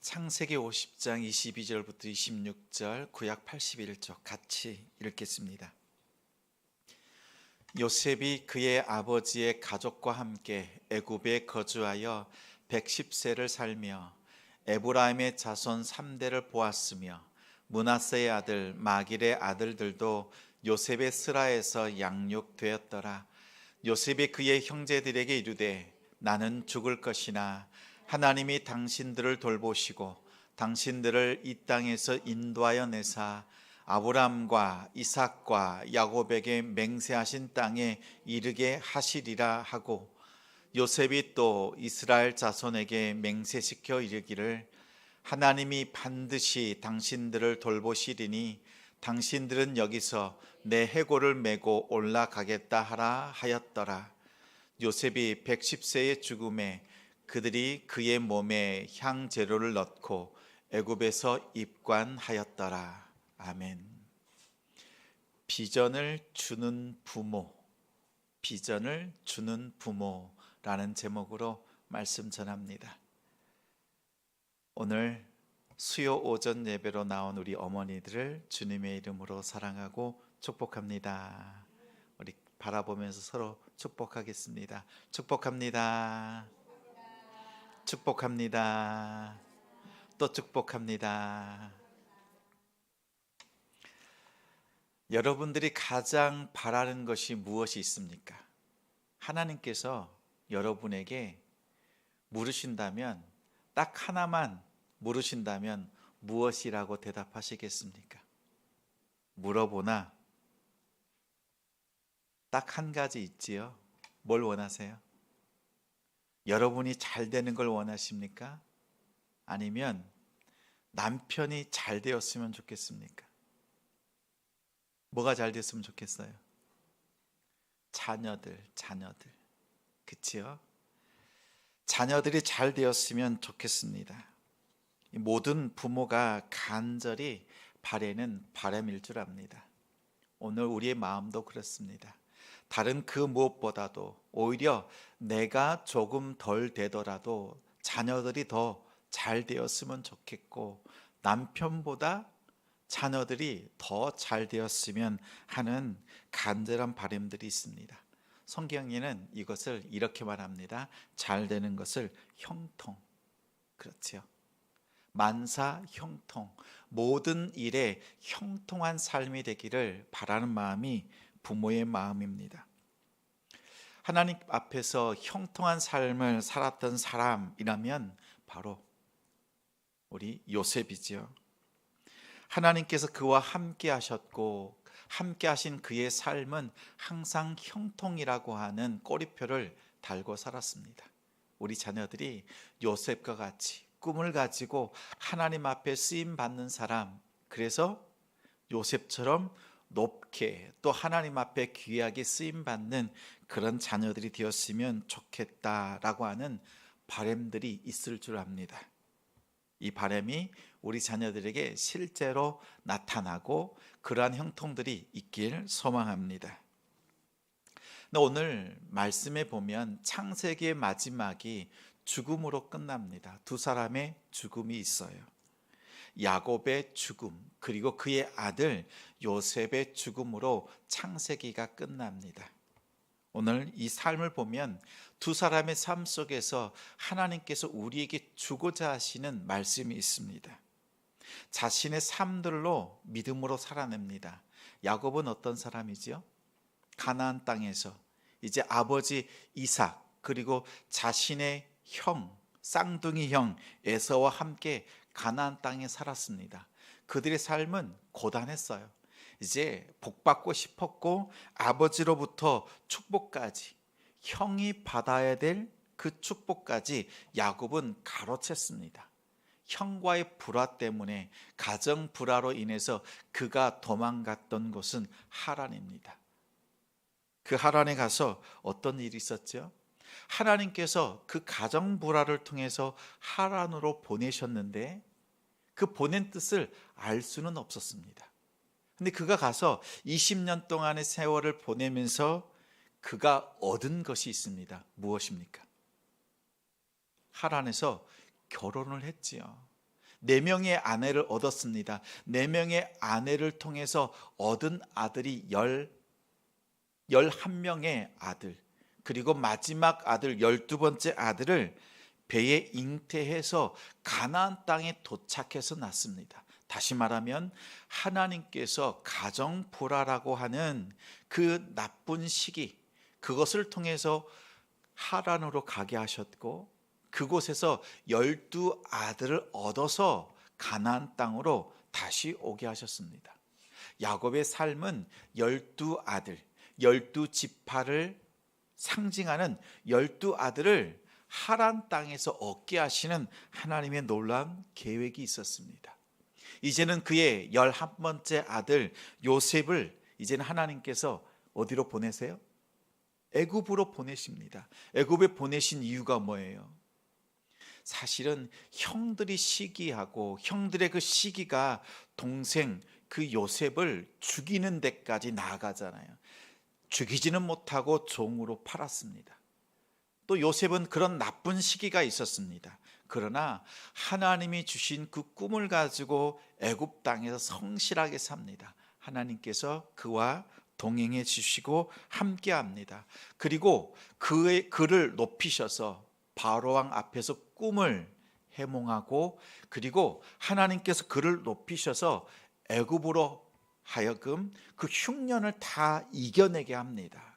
창세기 50장 22절부터 26절 구약 81쪽 같이 읽겠습니다. 요셉이 그의 아버지의 가족과 함께 애굽에 거주하여 110세를 살며 에브라임의 자손 3대를 보았으며 문하세의 아들 마길의 아들들도 요셉의 스라에서 양육되었더라. 요셉이 그의 형제들에게 이르되 나는 죽을 것이나 하나님이 당신들을 돌보시고 당신들을 이 땅에서 인도하여 내사 아브람과 이삭과 야곱에게 맹세하신 땅에 이르게 하시리라 하고 요셉이 또 이스라엘 자손에게 맹세시켜 이르기를 하나님이 반드시 당신들을 돌보시리니 당신들은 여기서 내 해골을 메고 올라가겠다 하라 하였더라. 요셉이 110세의 죽음에 그들이 그의 몸에 향 재료를 넣고 애굽에서 입관하였더라. 아멘. 비전을 주는 부모, 비전을 주는 부모라는 제목으로 말씀 전합니다. 오늘 수요 오전 예배로 나온 우리 어머니들을 주님의 이름으로 사랑하고 축복합니다. 우리 바라보면서 서로 축복하겠습니다. 축복합니다. 축복합니다. 또 축복합니다. 여러분들이 가장 바라는 것이 무엇이 있습니까? 하나님께서 여러분에게 물으신다면 딱 하나만 물으신다면 무엇이라고 대답하시겠습니까? 물어보나 딱 한 가지 있지요. 뭘 원하세요? 여러분이 잘 되는 걸 원하십니까? 아니면 남편이 잘 되었으면 좋겠습니까? 뭐가 잘 됐으면 좋겠어요? 자녀들, 자녀들. 그치요? 자녀들이 잘 되었으면 좋겠습니다. 모든 부모가 간절히 바래는 바람일 줄 압니다. 오늘 우리의 마음도 그렇습니다. 다른 그 무엇보다도 오히려 내가 조금 덜 되더라도 자녀들이 더 잘 되었으면 좋겠고 남편보다 자녀들이 더 잘 되었으면 하는 간절한 바람들이 있습니다. 성경에는 이것을 이렇게 말합니다. 잘 되는 것을 형통. 그렇지요. 만사 형통. 모든 일에 형통한 삶이 되기를 바라는 마음이 부모의 마음입니다. 하나님 앞에서 형통한 삶을 살았던 사람이라면 바로 우리 요셉이지요. 하나님께서 그와 함께 하셨고 함께 하신 그의 삶은 항상 형통이라고 하는 꼬리표를 달고 살았습니다. 우리 자녀들이 요셉과 같이 꿈을 가지고 하나님 앞에 쓰임 받는 사람 그래서 요셉처럼 높게 또 하나님 앞에 귀하게 쓰임 받는 그런 자녀들이 되었으면 좋겠다라고 하는 바램들이 있을 줄 압니다. 이 바램이 우리 자녀들에게 실제로 나타나고 그러한 형통들이 있길 소망합니다. 오늘 말씀에 보면 창세기의 마지막이 죽음으로 끝납니다. 두 사람의 죽음이 있어요. 야곱의 죽음 그리고 그의 아들 요셉의 죽음으로 창세기가 끝납니다. 오늘 이 삶을 보면 두 사람의 삶 속에서 하나님께서 우리에게 주고자 하시는 말씀이 있습니다. 자신의 삶들로 믿음으로 살아냅니다. 야곱은 어떤 사람이지요? 가나안 땅에서 이제 아버지 이삭 그리고 자신의 형 쌍둥이 형 에서와 함께 가나안 땅에 살았습니다. 그들의 삶은 고단했어요. 이제 복받고 싶었고 아버지로부터 축복까지 형이 받아야 될 그 축복까지 야곱은 가로챘습니다. 형과의 불화 때문에 가정 불화로 인해서 그가 도망갔던 곳은 하란입니다. 그 하란에 가서 어떤 일이 있었죠? 하나님께서 그 가정 불화를 통해서 하란으로 보내셨는데 그 보낸 뜻을 알 수는 없었습니다. 근데 그가 가서 20년 동안의 세월을 보내면서 그가 얻은 것이 있습니다. 무엇입니까? 하란에서 결혼을 했지요. 네 명의 아내를 얻었습니다. 네 명의 아내를 통해서 얻은 아들이 열 열한 명의 아들 그리고 마지막 아들 열두 번째 아들을 배에 잉태해서 가나안 땅에 도착해서 낳습니다. 다시 말하면 하나님께서 가정 불화라고 하는 그 나쁜 시기 그것을 통해서 하란으로 가게 하셨고 그곳에서 열두 아들을 얻어서 가나안 땅으로 다시 오게 하셨습니다. 야곱의 삶은 열두 아들, 열두 지파를 상징하는 열두 아들을 하란 땅에서 얻게 하시는 하나님의 놀라운 계획이 있었습니다. 이제는 그의 열한 번째 아들 요셉을 이제는 하나님께서 어디로 보내세요? 애굽으로 보내십니다. 애굽에 보내신 이유가 뭐예요? 사실은 형들이 시기하고 형들의 그 시기가 동생 그 요셉을 죽이는 데까지 나아가잖아요. 죽이지는 못하고 종으로 팔았습니다. 또 요셉은 그런 나쁜 시기가 있었습니다. 그러나 하나님이 주신 그 꿈을 가지고 애굽 땅에서 성실하게 삽니다. 하나님께서 그와 동행해 주시고 함께 합니다. 그리고 그의 그를 높이셔서 바로 왕 앞에서 꿈을 해몽하고 그리고 하나님께서 그를 높이셔서 애굽으로 하여금 그 흉년을 다 이겨내게 합니다.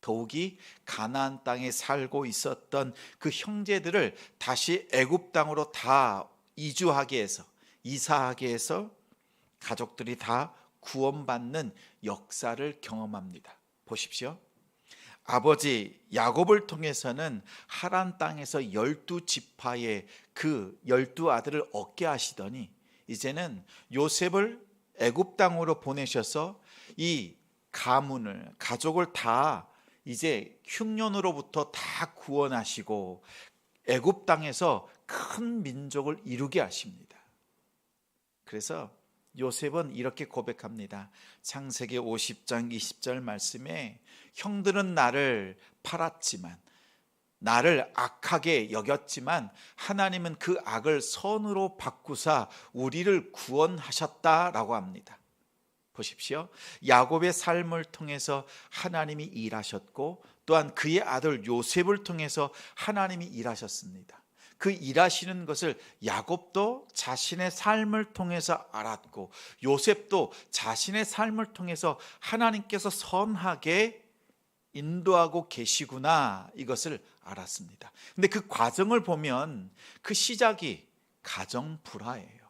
더욱이 가나안 땅에 살고 있었던 그 형제들을 다시 애굽 땅으로 다 이주하게 해서 이사하게 해서 가족들이 다 구원받는 역사를 경험합니다. 보십시오. 아버지 야곱을 통해서는 하란 땅에서 열두 지파의 그 열두 아들을 얻게 하시더니 이제는 요셉을 애굽 땅으로 보내셔서 이 가문을 가족을 다 이제 흉년으로부터 다 구원하시고 애굽 땅에서 큰 민족을 이루게 하십니다. 그래서 요셉은 이렇게 고백합니다. 창세기 50장 20절 말씀에 형들은 나를 팔았지만 나를 악하게 여겼지만 하나님은 그 악을 선으로 바꾸사 우리를 구원하셨다라고 합니다. 보십시오. 야곱의 삶을 통해서 하나님이 일하셨고 또한 그의 아들 요셉을 통해서 하나님이 일하셨습니다. 그 일하시는 것을 야곱도 자신의 삶을 통해서 알았고 요셉도 자신의 삶을 통해서 하나님께서 선하게 인도하고 계시구나 이것을 알았습니다. 근데 그 과정을 보면 그 시작이 가정 불화예요.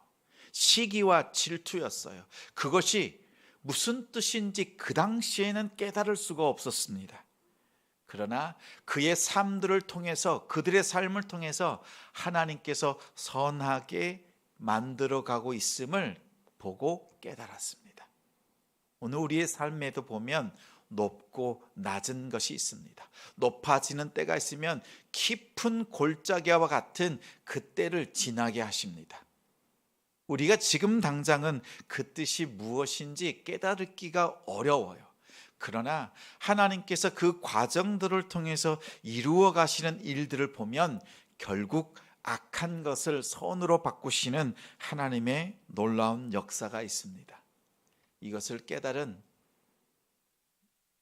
시기와 질투였어요. 그것이 무슨 뜻인지 그 당시에는 깨달을 수가 없었습니다. 그러나 그의 삶들을 통해서 그들의 삶을 통해서 하나님께서 선하게 만들어 가고 있음을 보고 깨달았습니다. 오늘 우리의 삶에도 보면 높고 낮은 것이 있습니다. 높아지는 때가 있으면 깊은 골짜기와 같은 그 때를 지나게 하십니다. 우리가 지금 당장은 그 뜻이 무엇인지 깨달기가 어려워요. 그러나 하나님께서 그 과정들을 통해서 이루어 가시는 일들을 보면 결국 악한 것을 선으로 바꾸시는 하나님의 놀라운 역사가 있습니다. 이것을 깨달은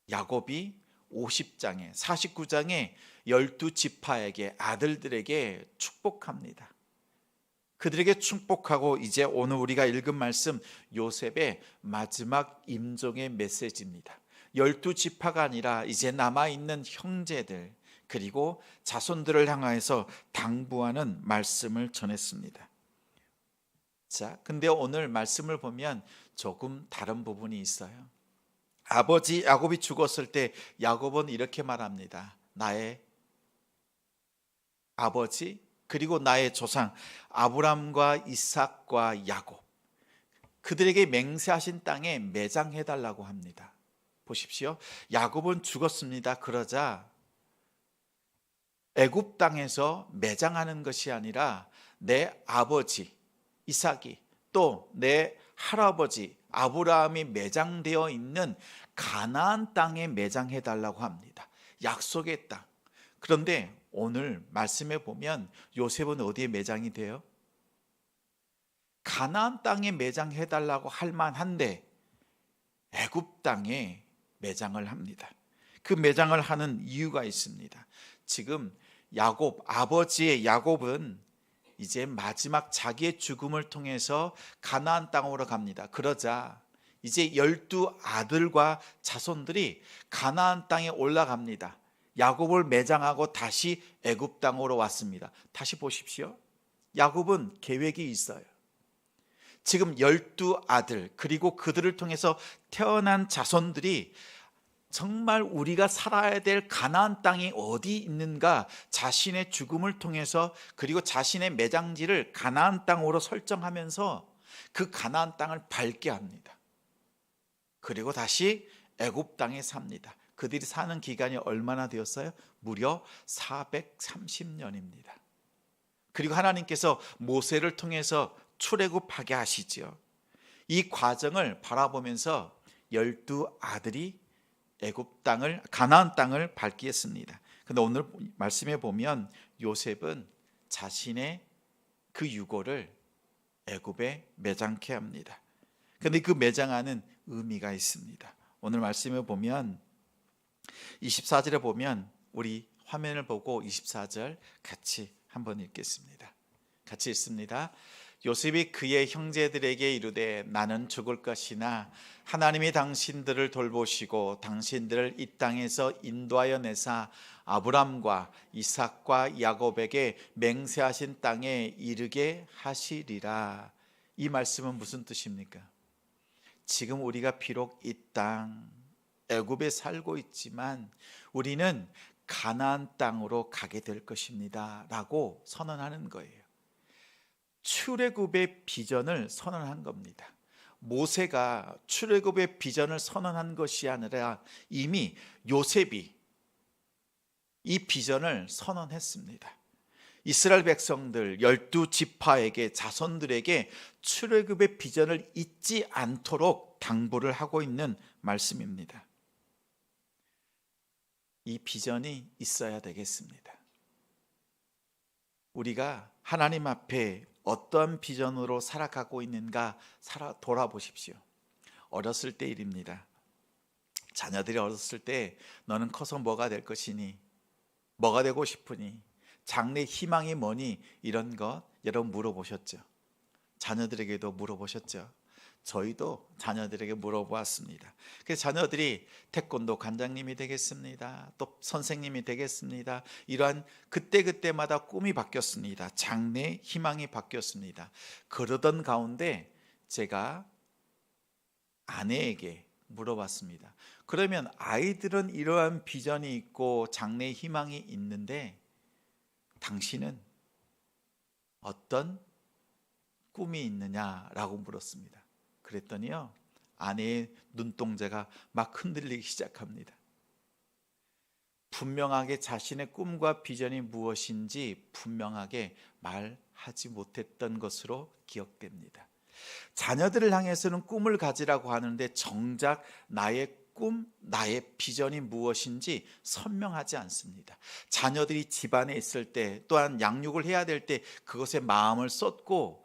야곱이 50장에 49장에 12지파에게 아들들에게 축복합니다. 그들에게 축복하고 이제 오늘 우리가 읽은 말씀 요셉의 마지막 임종의 메시지입니다. 열두 지파가 아니라 이제 남아 있는 형제들 그리고 자손들을 향하여서 당부하는 말씀을 전했습니다. 자, 근데 오늘 말씀을 보면 조금 다른 부분이 있어요. 아버지 야곱이 죽었을 때 야곱은 이렇게 말합니다. 나의 아버지 그리고 나의 조상 아브람과 이삭과 야곱 그들에게 맹세하신 땅에 매장해 달라고 합니다. 보십시오. 야곱은 죽었습니다. 그러자 애굽 땅에서 매장하는 것이 아니라 내 아버지 이삭이 또 내 할아버지 아브라함이 매장되어 있는 가나안 땅에 매장해 달라고 합니다. 약속의 땅. 그런데 오늘 말씀에 보면 요셉은 어디에 매장이 돼요? 가나안 땅에 매장해 달라고 할 만한데 애굽 땅에 매장을 합니다. 그 매장을 하는 이유가 있습니다. 지금 야곱 아버지의 야곱은 이제 마지막 자기의 죽음을 통해서 가나안 땅으로 갑니다. 그러자 이제 열두 아들과 자손들이 가나안 땅에 올라갑니다. 야곱을 매장하고 다시 애굽 땅으로 왔습니다. 다시 보십시오. 야곱은 계획이 있어요. 지금 열두 아들 그리고 그들을 통해서 태어난 자손들이 정말 우리가 살아야 될 가나안 땅이 어디 있는가 자신의 죽음을 통해서 그리고 자신의 매장지를 가나안 땅으로 설정하면서 그 가나안 땅을 밟게 합니다. 그리고 다시 애굽 땅에 삽니다. 그들이 사는 기간이 얼마나 되었어요? 무려 430년입니다. 그리고 하나님께서 모세를 통해서 출애굽하게 하시지요. 이 과정을 바라보면서 열두 아들이 애굽 땅을 가나안 땅을 밟기 했습니다. 근데 오늘 말씀에 보면 요셉은 자신의 그 유고를 애굽에 매장케 합니다. 근데 그 매장하는 의미가 있습니다. 오늘 말씀에 보면 24절에 보면 우리 화면을 보고 24절 같이 한번 읽겠습니다. 같이 읽습니다. 요셉이 그의 형제들에게 이르되 나는 죽을 것이나 하나님이 당신들을 돌보시고 당신들을 이 땅에서 인도하여 내사 아브람과 이삭과 야곱에게 맹세하신 땅에 이르게 하시리라. 이 말씀은 무슨 뜻입니까? 지금 우리가 비록 이 땅 애굽에 살고 있지만 우리는 가나안 땅으로 가게 될 것입니다라고 선언하는 거예요. 출애굽의 비전을 선언한 겁니다. 모세가 출애굽의 비전을 선언한 것이 아니라 이미 요셉이 이 비전을 선언했습니다. 이스라엘 백성들 열두 지파에게 자손들에게 출애굽의 비전을 잊지 않도록 당부를 하고 있는 말씀입니다. 이 비전이 있어야 되겠습니다. 우리가 하나님 앞에 어떤 비전으로 살아가고 있는가 살아 돌아보십시오. 어렸을 때 일입니다. 자녀들이 어렸을 때 너는 커서 뭐가 될 것이니 뭐가 되고 싶으니 장래 희망이 뭐니 이런 것 여러분 물어보셨죠? 자녀들에게도 물어보셨죠? 저희도 자녀들에게 물어보았습니다. 그래서 자녀들이 태권도 관장님이 되겠습니다. 또 선생님이 되겠습니다. 이러한 그때그때마다 꿈이 바뀌었습니다. 장래 희망이 바뀌었습니다. 그러던 가운데 제가 아내에게 물어봤습니다. 그러면 아이들은 이러한 비전이 있고 장래 희망이 있는데 당신은 어떤 꿈이 있느냐라고 물었습니다. 그랬더니요. 아내의 눈동자가 막 흔들리기 시작합니다. 분명하게 자신의 꿈과 비전이 무엇인지 분명하게 말하지 못했던 것으로 기억됩니다. 자녀들을 향해서는 꿈을 가지라고 하는데 정작 나의 꿈, 나의 비전이 무엇인지 선명하지 않습니다. 자녀들이 집안에 있을 때 또한 양육을 해야 될 때 그것에 마음을 쏟고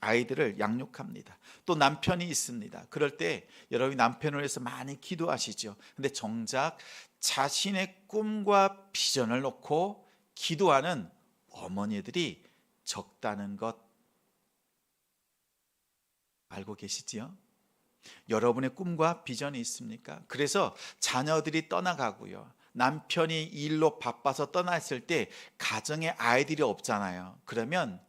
아이들을 양육합니다. 또 남편이 있습니다. 그럴 때 여러분이 남편을 위해서 많이 기도하시죠. 근데 정작 자신의 꿈과 비전을 놓고 기도하는 어머니들이 적다는 것 알고 계시지요? 여러분의 꿈과 비전이 있습니까? 그래서 자녀들이 떠나가고요. 남편이 일로 바빠서 떠났을 때 가정에 아이들이 없잖아요. 그러면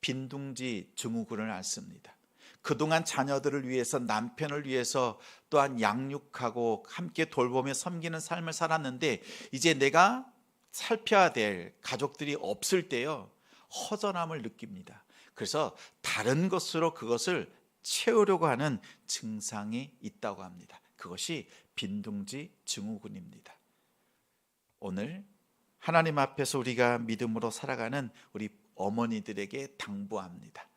빈둥지 증후군을 앓습니다. 그동안 자녀들을 위해서 남편을 위해서 또한 양육하고 함께 돌보며 섬기는 삶을 살았는데 이제 내가 살펴야 될 가족들이 없을 때요 허전함을 느낍니다. 그래서 다른 것으로 그것을 채우려고 하는 증상이 있다고 합니다. 그것이 빈둥지 증후군입니다. 오늘 하나님 앞에서 우리가 믿음으로 살아가는 우리 어머니들에게 당부합니다.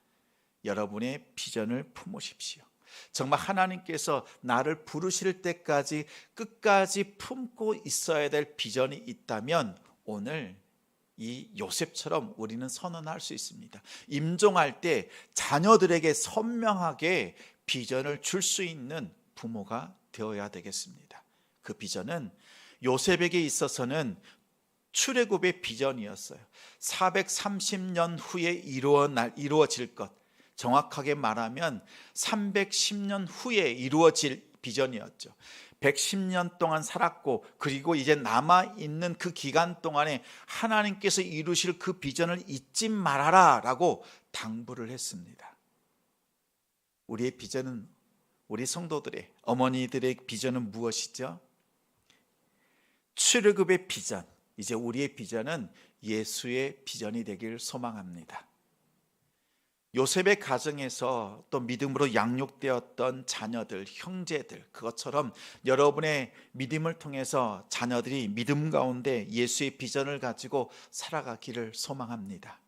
여러분의 비전을 품으십시오. 정말 하나님께서 나를 부르실 때까지 끝까지 품고 있어야 될 비전이 있다면 오늘 이 요셉처럼 우리는 선언할 수 있습니다. 임종할 때 자녀들에게 선명하게 비전을 줄 수 있는 부모가 되어야 되겠습니다. 그 비전은 요셉에게 있어서는 출애굽의 비전이었어요. 430년 후에 이루어 이루어질 것. 정확하게 말하면 310년 후에 이루어질 비전이었죠. 110년 동안 살았고 그리고 이제 남아 있는 그 기간 동안에 하나님께서 이루실 그 비전을 잊지 말아라라고 당부를 했습니다. 우리의 비전은 우리 성도들의 어머니들의 비전은 무엇이죠? 출애굽의 비전. 이제 우리의 비전은 예수의 비전이 되길 소망합니다. 요셉의 가정에서 또 믿음으로 양육되었던 자녀들, 형제들, 그것처럼 여러분의 믿음을 통해서 자녀들이 믿음 가운데 예수의 비전을 가지고 살아가기를 소망합니다.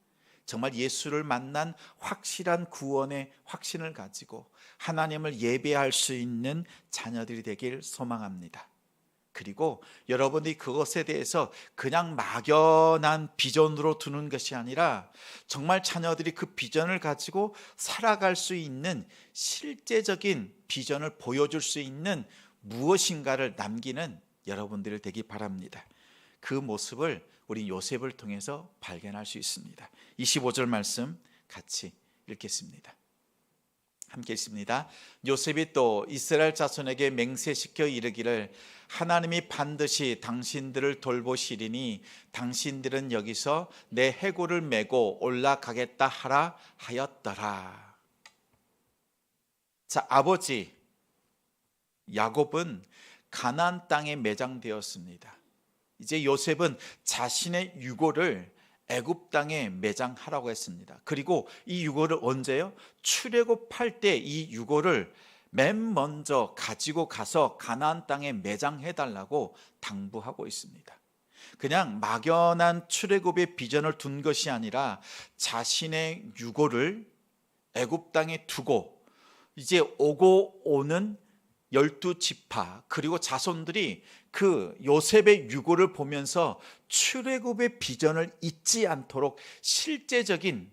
정말 예수를 만난 확실한 구원의 확신을 가지고 하나님을 예배할 수 있는 자녀들이 되길 소망합니다. 그리고 여러분이 그것에 대해서 그냥 막연한 비전으로 두는 것이 아니라 정말 자녀들이 그 비전을 가지고 살아갈 수 있는 실제적인 비전을 보여줄 수 있는 무엇인가를 남기는 여러분들이 되기 바랍니다. 그 모습을 우리 요셉을 통해서 발견할 수 있습니다. 25절 말씀 같이 읽겠습니다. 함께 있습니다. 요셉이 또 이스라엘 자손에게 맹세시켜 이르기를 하나님이 반드시 당신들을 돌보시리니 당신들은 여기서 내 해골을 메고 올라가겠다 하라 하였더라. 자, 아버지 야곱은 가나안 땅에 매장되었습니다. 이제 요셉은 자신의 유고를 애굽 땅에 매장하라고 했습니다. 그리고 이 유고를 언제요? 출애굽할 때 이 유고를 맨 먼저 가지고 가서 가나안 땅에 매장해 달라고 당부하고 있습니다. 그냥 막연한 출애굽의 비전을 둔 것이 아니라 자신의 유고를 애굽 땅에 두고 이제 오고 오는 열두 지파 그리고 자손들이 그 요셉의 유고를 보면서 출애굽의 비전을 잊지 않도록 실제적인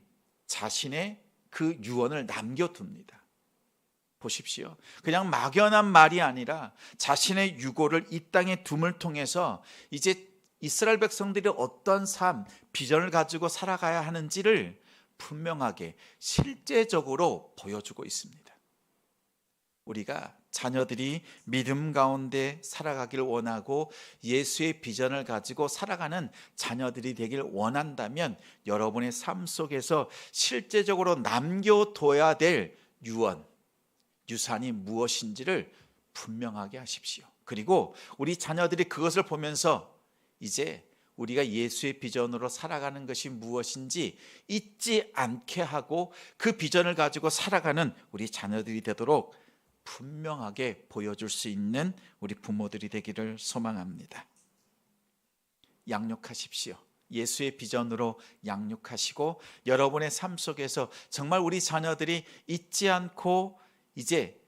자신의 그 유언을 남겨둡니다. 보십시오. 그냥 막연한 말이 아니라 자신의 유고를 이 땅에 둠을 통해서 이제 이스라엘 백성들이 어떤 삶, 비전을 가지고 살아가야 하는지를 분명하게 실제적으로 보여주고 있습니다. 우리가 자녀들이 믿음 가운데 살아가길 원하고 예수의 비전을 가지고 살아가는 자녀들이 되길 원한다면 여러분의 삶 속에서 실제적으로 남겨둬야 될 유언, 유산이 무엇인지를 분명하게 하십시오. 그리고 우리 자녀들이 그것을 보면서 이제 우리가 예수의 비전으로 살아가는 것이 무엇인지 잊지 않게 하고 그 비전을 가지고 살아가는 우리 자녀들이 되도록 분명하게 보여줄 수 있는 우리 부모들이 되기를 소망합니다. 양육하십시오. 예수의 비전으로 양육하시고 여러분의 삶 속에서 정말 우리 자녀들이 잊지 않고 이제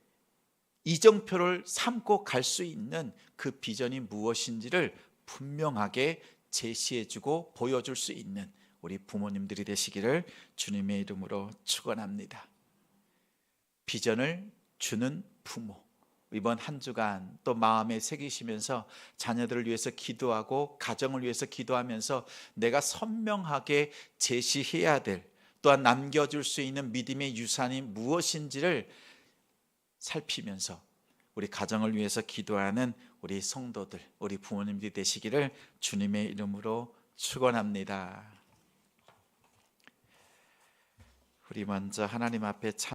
이정표를 삼고 갈 수 있는 그 비전이 무엇인지를 분명하게 제시해주고 보여줄 수 있는 우리 부모님들이 되시기를 주님의 이름으로 축원합니다. 비전을 주는 부모. 이번 한 주간 또 마음에 새기시면서 자녀들을 위해서 기도하고 가정을 위해서 기도하면서 내가 선명하게 제시해야 될 또한 남겨줄 수 있는 믿음의 유산이 무엇인지를 살피면서 우리 가정을 위해서 기도하는 우리 성도들, 우리 부모님들이 되시기를 주님의 이름으로 축원합니다. 우리 먼저 하나님 앞에 참